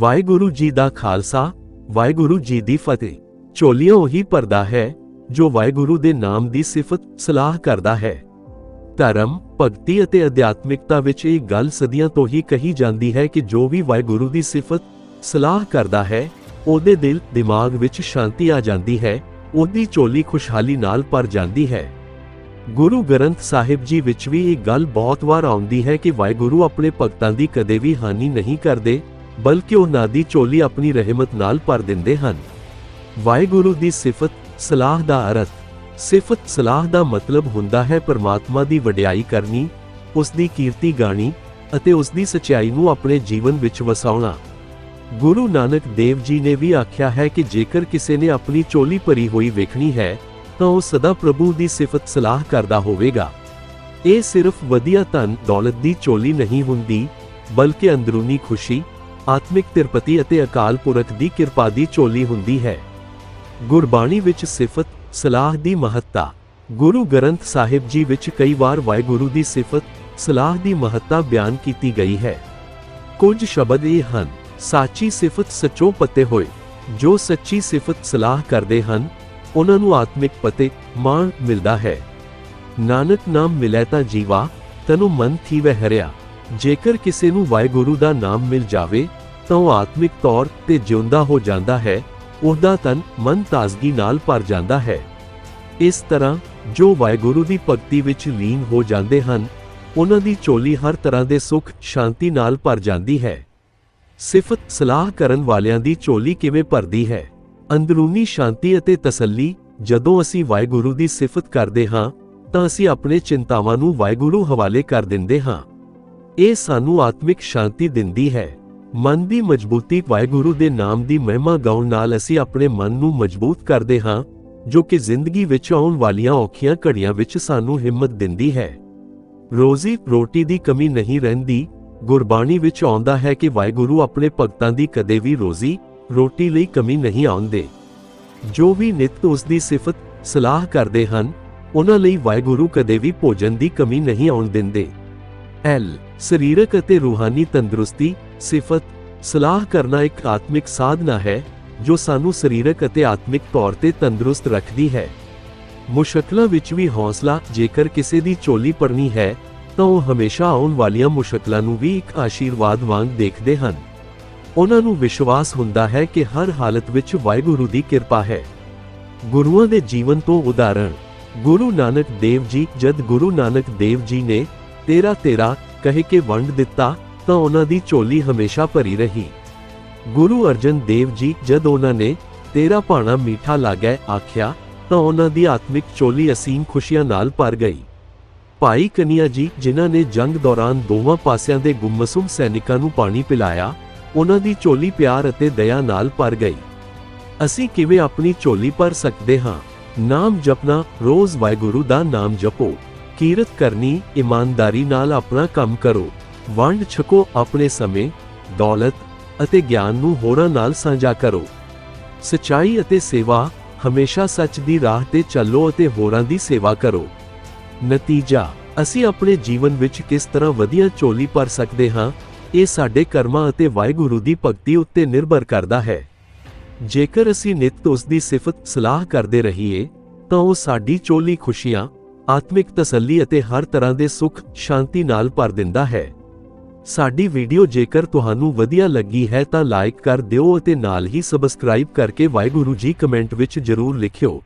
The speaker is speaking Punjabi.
ਵਾਹਿਗੁਰੂ ਜੀ ਦਾ ਖਾਲਸਾ, ਵਾਹਿਗੁਰੂ ਜੀ ਦੀ ਫਤਿਹ। ਝੋਲੀਆਂ ਉਹੀ ਭਰਦਾ ਹੈ, ਜੋ ਵਾਹਿਗੁਰੂ ਦੇ ਨਾਮ ਦੀ ਸਿਫਤ ਸਲਾਹ ਕਰਦਾ ਹੈ। ਧਰਮ, ਭਗਤੀ ਅਤੇ ਅਧਿਆਤਮਿਕਤਾ ਵਿੱਚ ਇਹ ਗੱਲ ਸਦੀਆਂ ਤੋਂ ਹੀ ਕਹੀ ਜਾਂਦੀ ਹੈ ਕਿ ਜੋ ਵੀ ਵਾਹਿਗੁਰੂ ਦੀ ਸਿਫਤ ਸਲਾਹ ਕਰਦਾ ਹੈ, ਉਹਦੇ ਦਿਲ, ਦਿਮਾਗ ਵਿੱਚ ਸ਼ਾਂਤੀ ਆ ਜਾਂਦੀ ਹੈ, ਉਹਦੀ ਝੋਲੀ ਖੁਸ਼ਹਾਲੀ ਨਾਲ ਭਰ ਜਾਂਦੀ ਹੈ। ਗੁਰੂ ਗ੍ਰੰਥ ਸਾਹਿਬ ਜੀ ਵਿੱਚ ਵੀ ਇਹ ਗੱਲ ਬਹੁਤ ਵਾਰ ਆਉਂਦੀ ਹੈ ਕਿ ਵਾਹਿਗੁਰੂ ਆਪਣੇ ਭਗਤਾਂ ਦੀ ਕਦੇ ਵੀ ਹਾਨੀ ਨਹੀਂ ਕਰਦੇ ਬਲਕਿ ਉਹਨਾਂ ਦੀ ਝੋਲੀ ਆਪਣੀ ਰਹਿਮਤ ਨਾਲ ਭਰ ਦਿੰਦੇ ਹਨ। ਵਾਹਿਗੁਰੂ ਦੀ ਸਿਫਤ ਸਲਾਹ ਦਾ ਅਰਥ, ਸਿਫਤ ਸਲਾਹ ਦਾ ਮਤਲਬ ਹੁੰਦਾ ਹੈ ਪਰਮਾਤਮਾ ਦੀ ਵਡਿਆਈ ਕਰਨੀ, ਉਸ ਦੀ ਕੀਰਤੀ ਗਾਣੀ ਅਤੇ ਉਸ ਦੀ ਸਚਾਈ ਨੂੰ ਆਪਣੇ ਜੀਵਨ ਵਿੱਚ ਵਸਾਉਣਾ। ਗੁਰੂ ਨਾਨਕ ਦੇਵ ਜੀ ਨੇ ਵੀ ਆਖਿਆ ਹੈ ਕਿ ਜੇਕਰ ਕਿਸੇ ਨੇ ਆਪਣੀ ਚੋਲੀ ਭਰੀ ਹੋਈ ਵੇਖਣੀ ਹੈ, ਤਾਂ ਉਹ ਸਦਾ ਪ੍ਰਭੂ ਦੀ ਸਿਫਤ ਸਲਾਹ ਕਰਦਾ ਹੋਵੇਗਾ। ਇਹ ਸਿਰਫ ਵਧੀਆ ਧਨ ਦੌਲਤ ਦੀ ਚੋਲੀ ਨਹੀਂ ਹੁੰਦੀ, ਬਲਕਿ ਅੰਦਰੂਨੀ ਖੁਸ਼ੀ ਆਤਮਿਕ ਤਿਰਪਤੀ ਅਤੇ ਅਕਾਲ ਪੁਰਖ ਦੀ ਕਿਰਪਾ ਦੀ ਝੋਲੀ ਹੁੰਦੀ ਹੈ। ਗੁਰਬਾਣੀ ਵਿੱਚ ਸਿਫਤ, ਸਲਾਹ ਦੀ ਮਹੱਤਤਾ। ਗੁਰੂ ਗ੍ਰੰਥ ਸਾਹਿਬ ਜੀ ਵਿੱਚ ਕਈ ਵਾਰ ਵਾਹਿਗੁਰੂ ਦੀ ਸਿਫਤ, ਸਲਾਹ ਦੀ ਮਹੱਤਤਾ ਬਿਆਨ ਕੀਤੀ ਗਈ ਹੈ। ਕੁਝ ਸ਼ਬਦ ਇਹ ਹਨ, ਸਾਚੀ ਸਿਫਤ ਸਚੋ ਪਤੇ ਹੋਏ। ਜੋ ਸੱਚੀ ਸਿਫਤ ਸਲਾਹ ਕਰਦੇ ਹਨ, ਉਹਨਾਂ ਨੂੰ ਆਤਮਿਕ ਪਤੇ, ਮਾਣ ਮਿਲਦਾ ਹੈ। ਨਾਨਕ ਨਾਮ ਮਿਲੈ ਤਾਂ ਜੀਵਾ, ਤਨੂ ਮਨ ਥੀਵੇ ਹਰਿਆ। ਜੇਕਰ ਕਿਸੇ ਨੂੰ ਵਾਹਿਗੁਰੂ ਦਾ ਨਾਮ ਮਿਲ ਜਾਵੇ ਤਾਂ ਉਹ ਆਤਮਿਕ ਤੌਰ ਤੇ ਜਿਉਂਦਾ ਹੋ ਜਾਂਦਾ ਹੈ, ਉਹਦਾ ਤਨ ਮਨ ਤਾਜ਼ਗੀ ਨਾਲ ਭਰ ਜਾਂਦਾ ਹੈ। ਇਸ ਤਰ੍ਹਾਂ ਜੋ ਵਾਹਿਗੁਰੂ ਦੀ ਭਗਤੀ ਵਿੱਚ ਲੀਨ ਹੋ ਜਾਂਦੇ ਹਨ, ਉਹਨਾਂ ਦੀ ਝੋਲੀ ਹਰ ਤਰ੍ਹਾਂ ਦੇ ਸੁੱਖ, ਸ਼ਾਂਤੀ ਨਾਲ ਭਰ ਜਾਂਦੀ ਹੈ। ਸਿਫਤ ਸਲਾਹ ਕਰਨ ਵਾਲਿਆਂ ਦੀ ਝੋਲੀ ਕਿਵੇਂ ਭਰਦੀ ਹੈ? ਅੰਦਰੂਨੀ ਸ਼ਾਂਤੀ ਅਤੇ ਤਸੱਲੀ, ਜਦੋਂ ਅਸੀਂ ਵਾਹਿਗੁਰੂ ਦੀ ਸਿਫਤ ਕਰਦੇ ਹਾਂ, ਤਾਂ ਅਸੀਂ ਆਪਣੇ ਚਿੰਤਾਵਾਂ ਨੂੰ ਵਾਹਿਗੁਰੂ ਹਵਾਲੇ ਕਰ ਦਿੰਦੇ ਹਾਂ। ਇਹ ਸਾਨੂੰ ਆਤਮਿਕ ਸ਼ਾਂਤੀ ਦਿੰਦੀ ਹੈ। ਮਨ ਦੀ ਮਜ਼ਬੂਤੀ ਵਾਹਿਗੁਰੂ ਦੇ ਨਾਮ ਦੀ ਮਹਿਮਾ ਗਾਉਣ ਨਾਲ ਅਸੀਂ ਆਪਣੇ ਮਨ ਨੂੰ ਮਜ਼ਬੂਤ ਕਰਦੇ ਹਾਂ, ਜੋ ਕਿ ਜ਼ਿੰਦਗੀ ਵਿੱਚ ਆਉਣ ਵਾਲੀਆਂ ਔਖੀਆਂ ਘੜੀਆਂ ਵਿੱਚ ਸਾਨੂੰ ਹਿੰਮਤ ਦਿੰਦੀ ਹੈ। ਰੋਜ਼ੀ ਰੋਟੀ ਦੀ ਕਮੀ ਨਹੀਂ ਰਹਿੰਦੀ, ਗੁਰਬਾਣੀ ਵਿੱਚ ਆਉਂਦਾ ਹੈ ਕਿ ਵਾਹਿਗੁਰੂ ਆਪਣੇ ਭਗਤਾਂ ਦੀ ਕਦੇ ਵੀ ਰੋਜ਼ੀ ਰੋਟੀ ਲਈ ਕਮੀ ਨਹੀਂ ਆਉਂਦੇ। ਜੋ ਵੀ ਨਿਤ ਉਸ ਦੀ ਸਿਫਤ, ਸਲਾਹ ਕਰਦੇ ਹਨ, ਉਹਨਾਂ ਲਈ ਵਾਹਿਗੁਰੂ ਕਦੇ ਵੀ ਭੋਜਨ ਦੀ ਕਮੀ ਨਹੀਂ ਆਉਣ ਦਿੰਦੇ। ਐਲ, ਸਰੀਰਕ ਅਤੇ ਰੂਹਾਨੀ ਤੰਦਰੁਸਤੀ ਸਿਫਤ, ਸਲਾਹ ਕਰਨਾ ਇੱਕ ਆਤਮਿਕ ਸਾਧਨਾ ਹੈ, ਜੋ ਸਾਨੂੰ ਸਰੀਰਕ ਅਤੇ ਆਤਮਿਕ ਤੌਰ ਤੇ ਤੰਦਰੁਸਤ ਰੱਖਦੀ ਹੈ। ਮੁਸ਼ਕਲਾਂ ਵਿੱਚ ਵੀ ਹੌਸਲਾ, ਜੇਕਰ ਕਿਸੇ ਦੀ ਝੋਲੀ ਪੜਨੀ ਹੈ, ਤਾਂ ਉਹ ਹਮੇਸ਼ਾ ਆਉਣ ਵਾਲੀਆਂ ਮੁਸ਼ਕਲਾਂ ਨੂੰ ਵੀ ਇੱਕ ਆਸ਼ੀਰਵਾਦ ਵਾਂਗ ਦੇਖਦੇ ਹਨ। ਉਹਨਾਂ ਨੂੰ ਵਿਸ਼ਵਾਸ ਹੁੰਦਾ ਹੈ ਕਿ ਹਰ ਹਾਲਤ ਵਿੱਚ ਵਾਹਿਗੁਰੂ ਦੀ ਕਿਰਪਾ ਹੈ। ਗੁਰੂਆਂ ਦੇ ਜੀਵਨ ਤੋਂ ਉਦਾਹਰਣ, ਗੁਰੂ ਨਾਨਕ ਦੇਵ ਜੀ ਜਦ ਗੁਰੂ ਨਾਨਕ ਦੇਵ ਜੀ ਨੇ ਤੇਰਾ ਤੇਰਾ ਕਹਿ ਕੇ ਵੰਡ ਦਿੱਤਾ ਤਾਂ ਉਹਨਾਂ ਦੀ ਝੋਲੀ ਹਮੇਸ਼ਾ ਭਰੀ ਰਹੀ। ਗੁਰੂ ਅਰਜਨ ਦੇਵ ਜੀ ਜਦ ਉਹਨਾਂ ਨੇ, ਤੇਰਾ ਭਾਣਾ ਮੀਠਾ ਲੱਗੈ ਆਖਿਆ, ਤਾਂ ਉਹਨਾਂ ਦੀ ਆਤਮਿਕ ਝੋਲੀ ਅਸੀਮ ਖੁਸ਼ੀਆਂ ਨਾਲ ਭਰ ਗਈ। ਭਾਈ ਕਨਿਆ ਜੀ, ਜਿਨ੍ਹਾਂ ਨੇ ਜੰਗ ਦੌਰਾਨ ਦੋਵਾਂ ਪਾਸਿਆਂ ਦੇ ਗੁੰਮਸੁਮ ਸੈਨਿਕਾਂ ਨੂੰ ਪਾਣੀ ਪਿਲਾਇਆ, ਉਹਨਾਂ ਦੀ ਝੋਲੀ ਪਿਆਰ ਅਤੇ ਦਇਆ ਨਾਲ ਭਰ ਗਈ। ਅਸੀਂ ਕਿਵੇਂ ਆਪਣੀ ਝੋਲੀ ਭਰ ਸਕਦੇ ਹਾਂ? ਨਾਮ ਜਪਣਾ, ਰੋਜ਼ ਵਾਹਿਗੁਰੂ ਦਾ ਨਾਮ ਜਪੋ। ਕੀਰਤ ਕਰਨੀ, ਇਮਾਨਦਾਰੀ ਨਾਲ ਆਪਣਾ ਕੰਮ ਕਰੋ। ਵੰਡ ਛਕੋ ਆਪਣੇ ਸਮੇਂ, ਦੌਲਤ ਅਤੇ ਗਿਆਨ ਨੂੰ ਹੋਰਾਂ ਨਾਲ ਸਾਂਝਾ ਕਰੋ। ਸਚਾਈ ਅਤੇ ਸੇਵਾ ਹਮੇਸ਼ਾ ਸੱਚ ਦੀ ਰਾਹ ਤੇ ਚੱਲੋ ਅਤੇ ਹੋਰਾਂ ਦੀ ਸੇਵਾ ਕਰੋ। ਨਤੀਜਾ, ਅਸੀਂ ਆਪਣੇ ਜੀਵਨ ਵਿੱਚ ਕਿਸ ਤਰ੍ਹਾਂ ਵਧੀਆ ਝੋਲੀ ਭਰ ਸਕਦੇ ਹਾਂ, ਇਹ ਸਾਡੇ ਕਰਮਾਂ ਅਤੇ ਵਾਹਿਗੁਰੂ ਦੀ ਭਗਤੀ ਉੱਤੇ ਨਿਰਭਰ ਕਰਦਾ ਹੈ। ਜੇਕਰ ਅਸੀਂ ਨਿਤ ਉਸ ਦੀ ਸਿਫਤ ਸਲਾਹ ਕਰਦੇ ਰਹੀਏ, ਤਾਂ ਉਹ ਸਾਡੀ ਝੋਲੀ ਖੁਸ਼ੀਆਂ, ਆਤਮਿਕ ਤਸੱਲੀ ਅਤੇ ਹਰ ਤਰ੍ਹਾਂ ਦੇ ਸੁੱਖ, ਸ਼ਾਂਤੀ ਨਾਲ ਭਰ ਦਿੰਦਾ ਹੈ। ਸਾਡੀ ਵੀਡੀਓ ਜੇਕਰ ਤੁਹਾਨੂੰ ਵਧੀਆ ਲੱਗੀ ਹੈ ਤਾਂ ਲਾਈਕ ਕਰ ਦਿਓ ਅਤੇ ਨਾਲ ਹੀ ਸਬਸਕ੍ਰਾਈਬ ਕਰਕੇ ਵਾਹਿਗੁਰੂ ਜੀ ਕਮੈਂਟ ਵਿੱਚ ਜਰੂਰ ਲਿਖਿਓ।